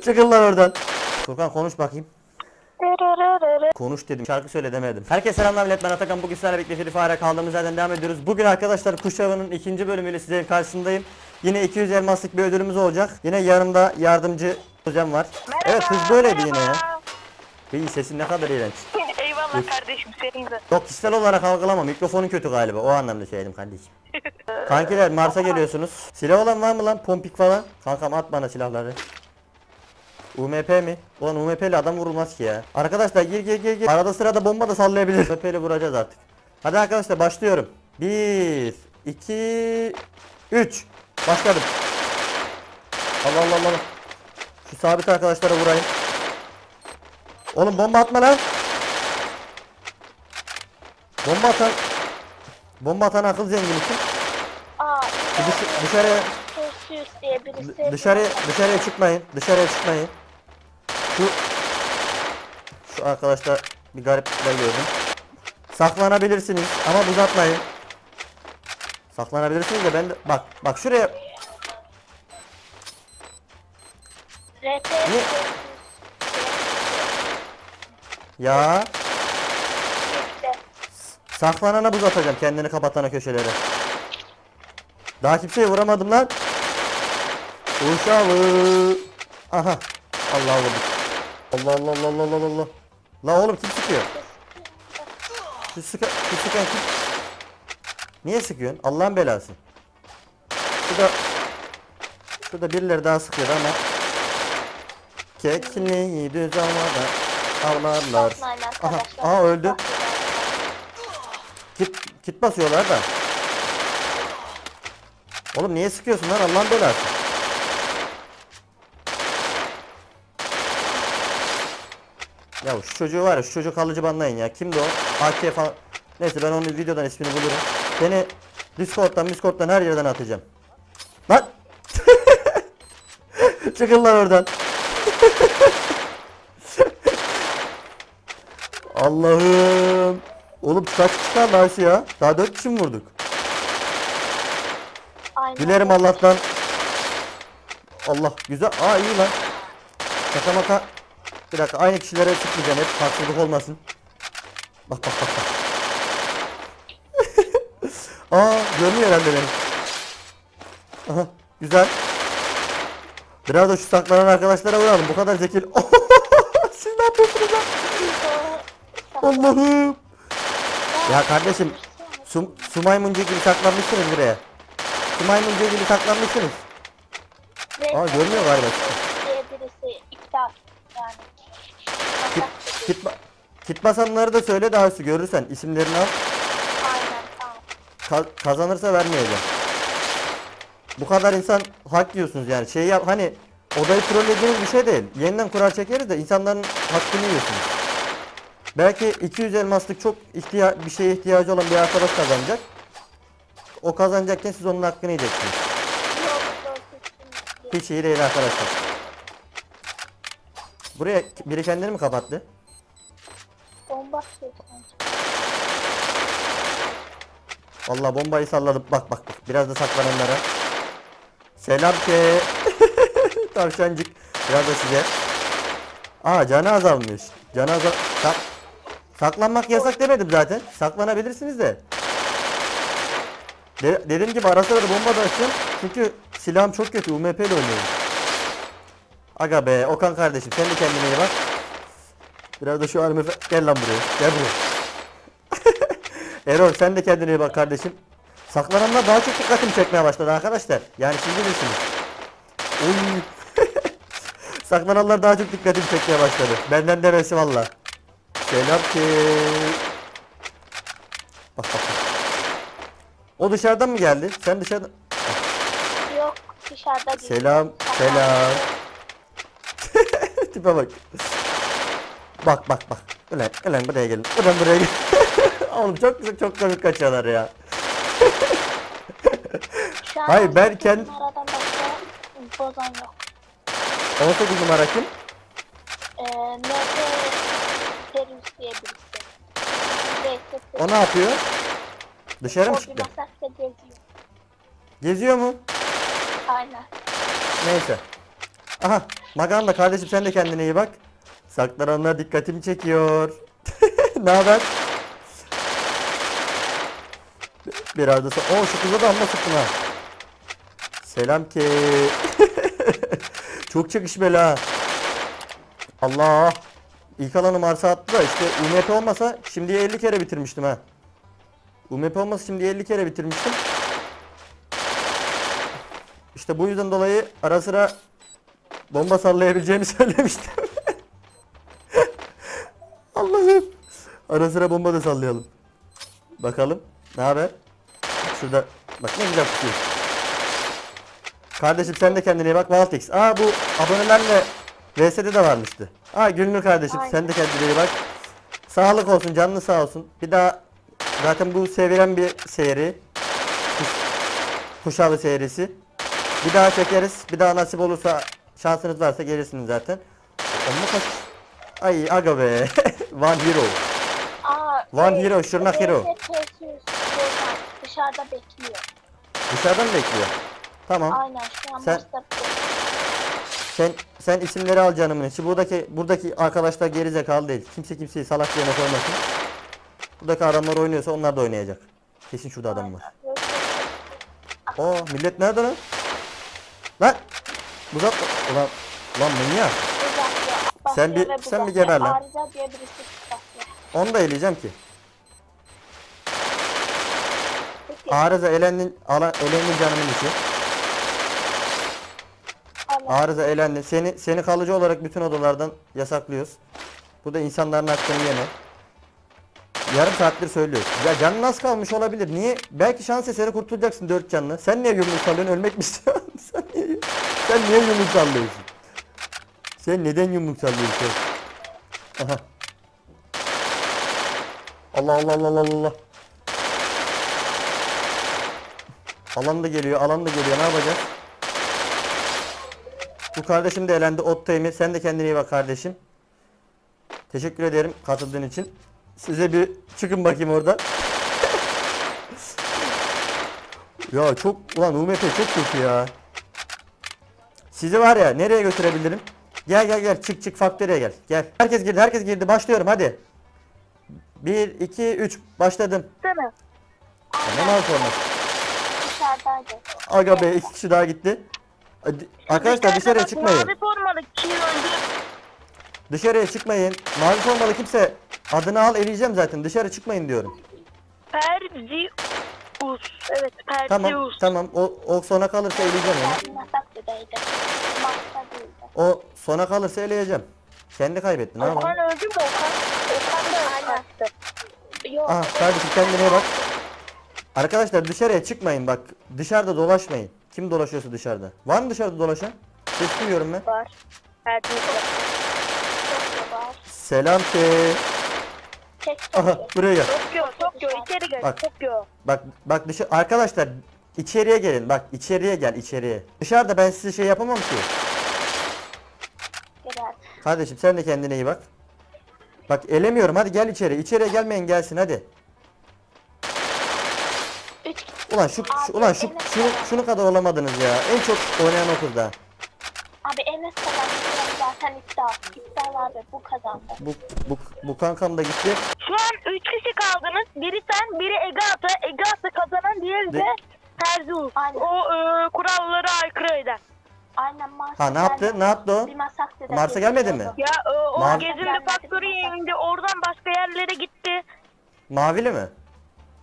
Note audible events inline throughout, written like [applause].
Çıkın lan oradan. Furkan konuş bakayım. Konuş dedim. Şarkı söyle demedim. Herkese selamlar millet. Ben Atakan. Bugün sizlerle birlikte Free Fire kaldığımız yerden devam ediyoruz. Bugün arkadaşlar Kuş Avı'nın ikinci bölümüyle sizlerin karşısındayım. Yine 200 elmaslık bir ödülümüz olacak. Yine yanımda yardımcı hocam var. evet hız böyleydi yine ya. İyi sesin ne kadar iğrenç. [laughs] Eyvallah kardeşim senin de. Yok kişisel olarak algılama. Mikrofonun kötü galiba. O anlamda söyledim kardeşim. [laughs] Kankiler Mars'a geliyorsunuz. Silah olan var mı lan? Pompik falan. Kankam at bana silahları. UMP mi? Ulan UMP ile adam vurulmaz ki ya. Arkadaşlar gir gir gir gir. Arada sırada bomba da sallayabilir. UMP ile vuracağız artık. Hadi arkadaşlar başlıyorum. 1 2 3 Başladım. Allah Allah Allah. Şu sabit arkadaşlara vurayım. Oğlum bomba atma lan. Bomba atan Bomba atan akıl zengin için Aa, dış- diye birisi. dışarı dışarıya çıkmayın. Dışarıya çıkmayın. Şu şu arkadaşlar bir gariplikler gördüm. Saklanabilirsiniz ama uzatmayın. Saklanabilirsiniz de ben de bak bak şuraya Niye? ya saklanana buz atacağım kendini kapatana köşelere. Daha kimseye vuramadım lan. Uşağı. Aha. Allah vurduk. Allah Allah Allah Allah Allah Allah. La oğlum kim sıkıyor? Şu sıkan, şu sıkan kim? Niye sıkıyorsun? Allah'ın belası. Şurada Şurada birileri daha sıkıyor ama Kekliği düz havada avlarlar. Aha, aha öldü. Kit, kit basıyorlar da. Oğlum niye sıkıyorsun lan Allah'ın belası? Ya şu çocuğu var ya şu çocuğu kalıcı banlayın ya. Kimdi o? AK falan. Neyse ben onun videodan ismini bulurum. Seni Discord'dan Discord'dan her yerden atacağım. Lan! [laughs] Çıkın lan oradan. [laughs] Allah'ım. Oğlum kaç kişi kaldı Ayşe ya? Daha 4 kişi mi vurduk? Aynen. Dilerim Allah'tan. Allah güzel. Aa iyi lan. Şaka maka. Bir dakika aynı kişilere çıkmayacağım hep haksızlık olmasın. Bak bak bak bak. [laughs] Aa görmüyor herhalde beni. Aha güzel. Biraz da şu saklanan arkadaşlara vuralım. Bu kadar zekil. [laughs] Siz ne yapıyorsunuz lan? Allah'ım. Ya kardeşim su, su maymuncu gibi saklanmışsınız buraya. Su maymuncu gibi saklanmışsınız. Aa, görmüyor galiba. diye birisi iptal yani. Kit, kit, ba- kit basanları da söyle daha üstü görürsen isimlerini al. Aynen tamam. Ka- kazanırsa vermeyeceğim. Bu kadar insan hak diyorsunuz yani. Şey yap hani odayı trollediğiniz bir şey değil. Yeniden kurar çekeriz de insanların hakkını yiyorsunuz. Belki 200 elmaslık çok ihtiya bir şeye ihtiyacı olan bir arkadaş kazanacak. O kazanacakken siz onun hakkını yiyeceksiniz. Hiç iyi değil arkadaşlar. Buraya biri kendini mi kapattı? Bomba atıyorsun. Vallahi bombayı salladım. Bak bak bak. Biraz da saklananlara. Selam ki. [laughs] Tavşancık. Biraz da size. Aa canı azalmış. Canı azal... Sak... Saklanmak yasak demedim zaten. Saklanabilirsiniz de. De- dediğim gibi ara sıra bomba da açıyorum. Çünkü silahım çok kötü. UMP ile oynuyorum. Aga be Okan kardeşim sen de kendine iyi bak. Biraz da şu halime... Gel lan buraya. Gel buraya. [laughs] Erol sen de kendine iyi bak kardeşim. Saklananlar daha çok dikkatimi çekmeye başladı arkadaşlar. Yani siz bilirsiniz. Oy. [laughs] Saklananlar daha çok dikkatimi çekmeye başladı. Benden demesi valla. Selam ki. Bak bak bak. O dışarıdan mı geldi? Sen dışarıdan... Yok dışarıda değil. Selam, selam. [laughs] Tipe bak. Bak bak bak. Ulan, ulan buraya gelin. Ulan buraya gelin. [laughs] Oğlum çok güzel, çok komik kaçıyorlar ya. Şu an Hayır, ben 18 kend- numaradan başka bozan yok. 18 numara kim? Ee, NT Terörist diye birisi. Neyse. O ne yapıyor? Dışarı mı O bir çıktı? masakta geziyor. Geziyor mu? Aynen. Neyse. Aha Maganda kardeşim sen de kendine iyi bak. Saklananlar dikkatimi çekiyor. [laughs] ne haber? Biraz da so- Oo şu kıza da amma sıktın ha. Selam ki. [laughs] Çok çekişmeli ha. Allah. İlk alanı Mars'a attı da işte UMP olmasa şimdiye 50 kere bitirmiştim ha. UMP olmasa şimdiye 50 kere bitirmiştim. İşte bu yüzden dolayı ara sıra bomba sallayabileceğimi [laughs] söylemiştim. Ara sıra bomba da sallayalım. Bakalım. Ne haber? Şurada bak ne güzel tutuyor. Kardeşim sen de kendine bak. Valtex. Aa bu abonelerle VS'de de varmıştı. Aa Gülnur kardeşim sen de kendine bak. Sağlık olsun, canlı sağ olsun. Bir daha zaten bu sevilen bir seri. Kuşağı serisi. Bir daha çekeriz. Bir daha nasip olursa şansınız varsa gelirsiniz zaten. Amma kaç. Ay aga be. [laughs] One hero. One şey, hero, Şırnak hero. VS Perseus Bozan dışarıda bekliyor. Dışarıdan mı bekliyor? Tamam. Aynen şu an Sen- bekliyor. Sen sen isimleri al canımın içi. Buradaki buradaki arkadaşlar geri zekalı değil. Kimse kimseyi salak yerine koymasın. Buradaki adamlar oynuyorsa onlar da oynayacak. Kesin şurada adam var. Oo millet nerede lan? Lan! Uzat ulan ulan manyak. Uzakta. Sen bir- sen bir geber lan. Arıza diye birisi. Onu da eleyeceğim ki. Arıza elendin, ala, elendin canımın içi. Arıza elendin. Seni seni kalıcı olarak bütün odalardan yasaklıyoruz. Bu da insanların hakkını yeme. Yarım saattir söylüyoruz. Ya canın az kalmış olabilir. Niye? Belki şans eseri kurtulacaksın dört canlı. Sen niye yumruk sallıyorsun? Ölmek mi istiyorsun? [laughs] sen niye, sen niye yumruk sallıyorsun? Sen neden yumruk sallıyorsun? Aha. Allah Allah Allah Allah Allah. Alan da geliyor, alan da geliyor. Ne yapacağız? Bu kardeşim de elendi. Ottayımı. Sen de kendine iyi bak kardeşim. Teşekkür ederim katıldığın için. Size bir çıkın bakayım oradan. [laughs] ya çok ulan UMP çok kötü ya. Sizi var ya nereye götürebilirim? Gel gel gel çık çık faktöriye gel. Gel. Herkes girdi herkes girdi başlıyorum hadi. 1 2 3 başladım. Ne mal forması? Dışarıdaydı. Aga be iki kişi daha gitti. Hadi- Arkadaşlar dışarıya çıkmayın. Mavi formalı kim öldü? Dışarıya çıkmayın. Mavi formalı kimse adını al eleyeceğim zaten. Dışarı çıkmayın diyorum. Perdius. Evet Perdius. Tamam tamam o, o sona kalırsa eleyeceğim onu. Ben. O sona kalırsa eleyeceğim. Kendi kaybetti ne yapalım? Okan öldü mü? Okan öldü. Yok. Ah kardeşim kendine bak. Arkadaşlar dışarıya çıkmayın bak. Dışarıda dolaşmayın. Kim dolaşıyorsa dışarıda. Var mı dışarıda dolaşan? Ses duyuyorum ben. Var. Var. Selam ki. Aha buraya gel. Tokyo, Tokyo içeri gel. Bak. Tokyo. Bak bak dışarı arkadaşlar içeriye gelin. Bak içeriye gel içeriye. Dışarıda ben size şey yapamam ki. Girer. Kardeşim sen de kendine iyi bak. Bak elemiyorum hadi gel içeri. İçeriye gelmeyin gelsin hadi. Ulan şu, şu ulan şu şunu, şunu kadar olamadınız ya. En çok oynayan o kızda. Abi Enes kazandı. Zaten iddia. İddia abi bu kazandı. Bu bu bu kankam da gitti. Şu an 3 kişi kaldınız. Biri sen, biri Egata. Egata kazanan, diğeri de De-. Aynen. O e, kurallara aykırı eden. Aynen Mars'a Ha ne yaptı? gelmedi. Ne yaptı o? Bir Masaklı'da Mars'a gelmedi mi? Ya e, o Mavi- Factory'ye Mars'a. indi. Oradan başka yerlere gitti. Mavili mi?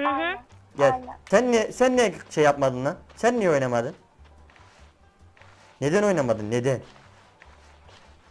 Hı hı. Aynen. Gel. Aynen. Sen niye sen niye şey yapmadın lan? Sen niye oynamadın? Neden oynamadın? Neden?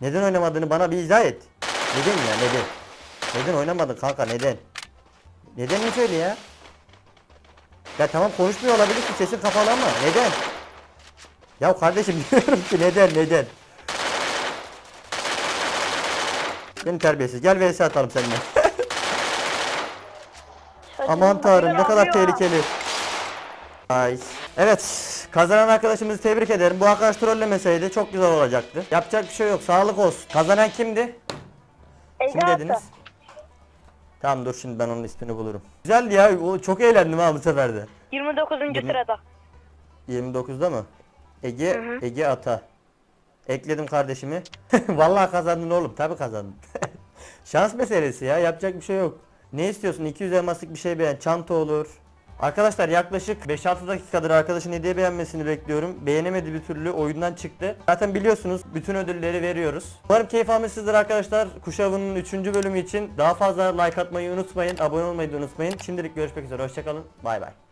Neden oynamadığını bana bir izah et. Neden ya? Neden? Neden oynamadın kanka? Neden? Neden mi söyle ya? Ya tamam konuşmuyor olabilirsin sesin kapalı ama neden? Ya kardeşim [laughs] diyorum ki neden neden? Beni terbiyesiz. Gel vs atalım seninle. Aman tanrım ne kadar tehlikeli. Ay. Evet. Kazanan arkadaşımızı tebrik ederim. Bu arkadaş trollemeseydi çok güzel olacaktı. Yapacak bir şey yok. Sağlık olsun. Kazanan kimdi? Kim Egata. dediniz? Tamam dur şimdi ben onun ismini bulurum. Güzeldi ya. O çok eğlendim ha bu sefer de. 29. Yirmi- sırada. 29'da mı? Ege Hı hı. Ege Ata. Ekledim kardeşimi. [laughs] Vallahi kazandın oğlum. Tabi kazandın. [laughs] Şans meselesi ya. Yapacak bir şey yok. Ne istiyorsun? 200 elmaslık bir şey beğen. Çanta olur. Arkadaşlar yaklaşık 5-6 dakikadır arkadaşın hediye beğenmesini bekliyorum. Beğenemedi bir türlü oyundan çıktı. Zaten biliyorsunuz bütün ödülleri veriyoruz. Umarım keyif almışsınızdır arkadaşlar. Kuş Avı'nın 3. bölümü için daha fazla like atmayı unutmayın. Abone olmayı da unutmayın. Şimdilik görüşmek üzere. Hoşçakalın. Bay bay.